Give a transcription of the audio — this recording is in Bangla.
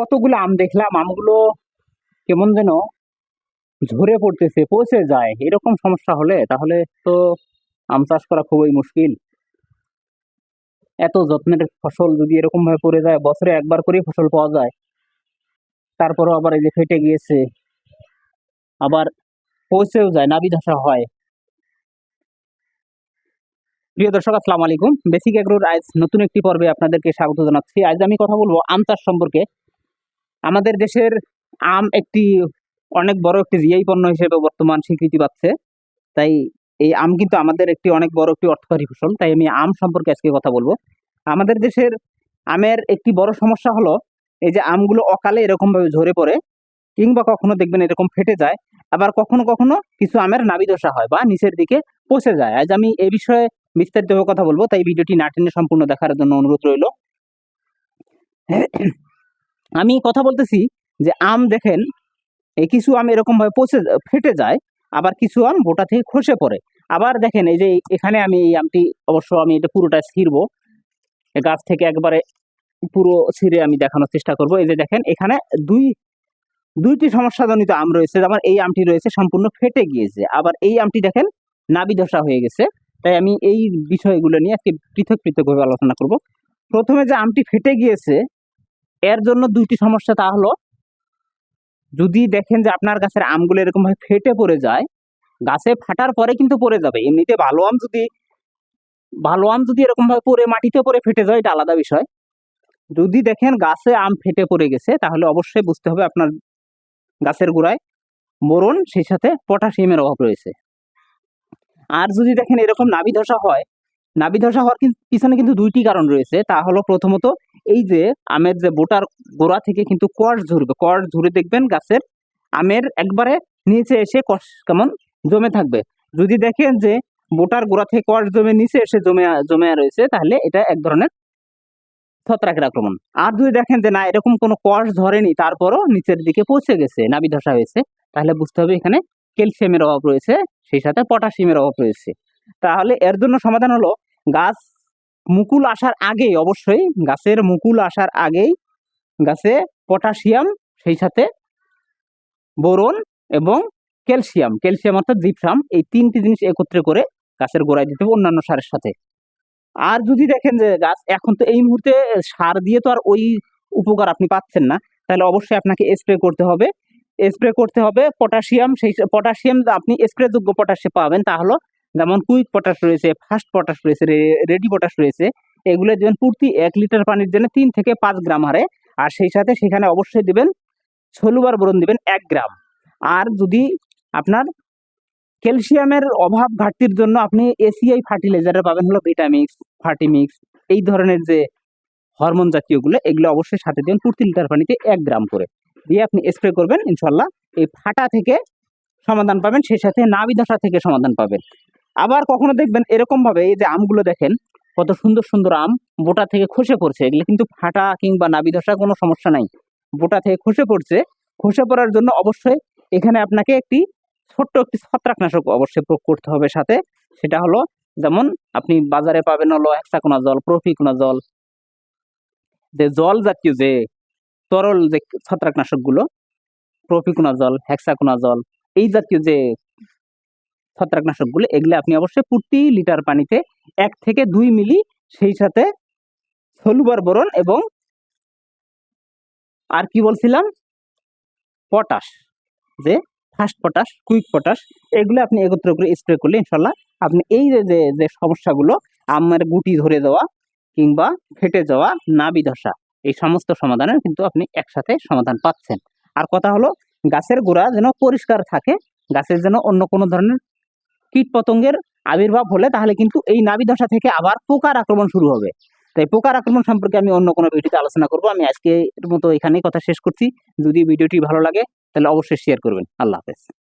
কতগুলো আম দেখলাম, আমগুলো কেমন যেন ঝরে পড়তেছে, পচে যায়। এরকম সমস্যা হলে তাহলে তো আম চাষ করা খুবই মুশকিল। এত যত্নের ফসল যদি এরকম ভাবে পড়ে যায়, বছরে একবার করেই ফসল পাওয়া যায়। তারপরও আবার এই যে ফেটে গিয়েছে, আবার পচেও যায় নাবি ধসা হয়। প্রিয় দর্শক, আসসালামু আলাইকুম। বেসিক এগ্রোর আজ নতুন একটি পর্বে আপনাদেরকে স্বাগত জানাচ্ছি। আজ আমি কথা বলব আম চাষ সম্পর্কে। আমাদের দেশের আম একটি অনেক বড় একটি জিআই পণ্য হিসেবে বর্তমান স্বীকৃতি পাচ্ছে। তাই এই আম কিন্তু আমাদের একটি অনেক বড় একটি অর্থকারী ফসল। তাই আমি আম সম্পর্কে আজকে কথা বলব। আমাদের দেশের আমের একটি বড় সমস্যা হলো, এই যে আমগুলো অকালে এরকম ভাবে ঝরে পড়ে, কিংবা কখনো দেখবেন এরকম ফেটে যায়, আবার কখনো কখনো কিছু আমের নাবি দশা হয় বা নিচের দিকে পচে যায়। আজ আমি এ বিষয়ে বিস্তারিতভাবে কথা বলব, তাই ভিডিওটি না টেনে সম্পূর্ণ দেখার জন্য অনুরোধ রইল। আমি কথা বলতেছি যে আম দেখেন, এই কিছু আম এরকম ভাবে পচে, ফেটে যায়, আবার কিছু আম গোটা থেকে খসে পড়ে। আবার দেখেন এই যে এখানে আমি এই আমটি, অবশ্য আমি এটা পুরোটা ছিঁড়বো। গাছ থেকে একবারে পুরো ছিঁড়ে আমি দেখানোর চেষ্টা করব। এই যে দেখেন, এখানে দুই, দুইটি সমস্যাজনিত আম রয়েছে যেমন এই আমটি রয়েছে সম্পূর্ণ ফেটে গিয়েছে। আবার এই আমটি দেখেন নাবি দশা হয়ে গেছে। তাই আমি এই বিষয়গুলো নিয়ে আজকে পৃথক পৃথকভাবে আলোচনা করব। প্রথমে যে আমটি ফেটে গিয়েছে এর জন্য দুইটি সমস্যা তা হলো, যদি দেখেন যে আপনার গাছের আমগুলো এরকম ভাবে ফেটে পড়ে যায়, গাছে ফাটার পরে কিন্তু পড়ে যাবে। এমনিতে ভালো আম যদি, ভালো আম যদি এরকম ভাবে পড়ে, মাটিতে পড়ে ফেটে যায়, এটা আলাদা বিষয়। যদি দেখেন গাছে আম ফেটে পড়ে গেছে, তাহলে অবশ্যই বুঝতে হবে আপনার গাছের গোড়ায় বোরন, সেই সাথে পটাশিয়ামের অভাব রয়েছে। আর যদি দেখেন এরকম নাভি ধসা হয় নাভি ধসা হওয়ার পিছনে কিন্তু দুইটি কারণ রয়েছে। তা হলো প্রথমত, এই যে আমের যে বোটার গোড়া থেকে কিন্তু কষ ঝরবে। কষ ঝরে দেখবেন গাছের আমের একবারে নিচে এসে কষ কেমন জমে থাকবে। যদি দেখেন যে বোটার গোড়া থেকে কষ জমে নিচে এসে জমে জমে রয়েছে, তাহলে এটা এক ধরনের ছত্রাকের আক্রমণ। আর যদি দেখেন যে না, এরকম কোনো কষ ধরেনি, তারপরও নিচের দিকে পৌঁছে গেছে নাবি ধসা হয়েছে তাহলে বুঝতে হবে এখানে ক্যালসিয়ামের অভাব রয়েছে, সেই সাথে পটাশিয়ামের অভাব রয়েছে। তাহলে এর জন্য সমাধান হলো গাছ মুকুল আসার আগেই, অবশ্যই গাছের মুকুল আসার আগেই গাছে পটাশিয়াম, সেই সাথে বোরন এবং ক্যালসিয়াম। ক্যালসিয়াম অর্থাৎ জিপসাম, এই তিনটি জিনিস একত্রে করে গাছের গোড়ায় দিতে হবে অন্যান্য সারের সাথে। আর যদি দেখেন যে গাছ এখন তো এই মুহূর্তে সার দিয়ে তো আর ওই উপকার আপনি পাচ্ছেন না, তাহলে অবশ্যই আপনাকে স্প্রে করতে হবে। স্প্রে করতে হবে পটাশিয়াম, সেই পটাশিয়াম আপনি স্প্রে যোগ্য পটাশিয়াম পাবেন, তা হলো যেমন কুইক পটাশ রয়েছে ফার্স্ট পটাশ রয়েছে রেডি পটাশ রয়েছে, এগুলো দেবেন প্রতি এক লিটার পানির জন্য তিন থেকে পাঁচ গ্রাম হারে। আর সেই সাথে সেখানে অবশ্যই দিবেন ষোলোবার বোরন দিবেন এক গ্রাম। আর যদি আপনার ক্যালসিয়ামের অভাব ঘাটতির জন্য আপনি এসিআই ফার্টিলাইজারের পাবেন, হলো ভিটামিক্স ফার্টিমিক্স এই ধরনের যে হরমোন জাতীয়গুলো, এগুলো অবশ্যই সাথে দেবেন প্রতি লিটার পানিতে এক গ্রাম করে। দিয়ে আপনি স্প্রে করবেন ইনশাল্লাহ এই ফাটা থেকে সমাধান পাবেন, সেই সাথে নাবি দশা থেকে সমাধান পাবেন। আবার কখনো দেখবেন এরকম ভাবে এই যে আমগুলো দেখেন, কত সুন্দর সুন্দর আম বোটা থেকে খসে পড়ছে। এগুলো কিন্তু ফাটা কিংবা নাবি দশা কোনো সমস্যা নাই। বোটা থেকে খসে পড়ছে। খসে পড়ার জন্য অবশ্যই এখানে আপনাকে একটি ছোট্ট একটি ছত্রাকনাশক অবশ্যই প্রয়োগ করতে হবে সাথে। সেটা হলো যেমন আপনি বাজারে পাবেন হলো হেক্সাকোনা জল প্রফিকোনা জল, যে জল জাতীয় যে তরল যে ছত্রাকনাশকগুলো প্রফিকোনা জল হেক্সাকোনা জল, এই জাতীয় যে ছত্রাকনাশকগুলো, এগুলো আপনি অবশ্যই প্রতি লিটার পানিতে এক থেকে দুই মিলি সেই সাথে সলুবার বরণ এবং আর কি বলছিলাম? পটাশ, যে ফার্স্ট পটাশ, কুইক পটাশ, এগুলো আপনি একত্র করে স্প্রে করলে ইনশাল্লাহ আপনি এই যে যে যে সমস্যাগুলো, আমের গুটি ধরে দেওয়া কিংবা ফেটে যাওয়া নাবি ধসা, এই সমস্ত সমাধানের কিন্তু আপনি একসাথে সমাধান পাচ্ছেন। আর কথা হলো, গাছের গোড়া যেন পরিষ্কার থাকে, গাছের যেন অন্য কোনো ধরনের কীট পতঙ্গের আবির্ভাব হলে তাহলে কিন্তু এই নাবি দশা থেকে আবার পোকার আক্রমণ শুরু হবে। তাই পোকার আক্রমণ সম্পর্কে আমি অন্য কোনো ভিডিওতে আলোচনা করব। আমি আজকে মতো এখানেই কথা শেষ করছি। যদি ভিডিওটি ভালো লাগে, তাহলে অবশ্যই শেয়ার করবেন। আল্লাহ হাফেজ।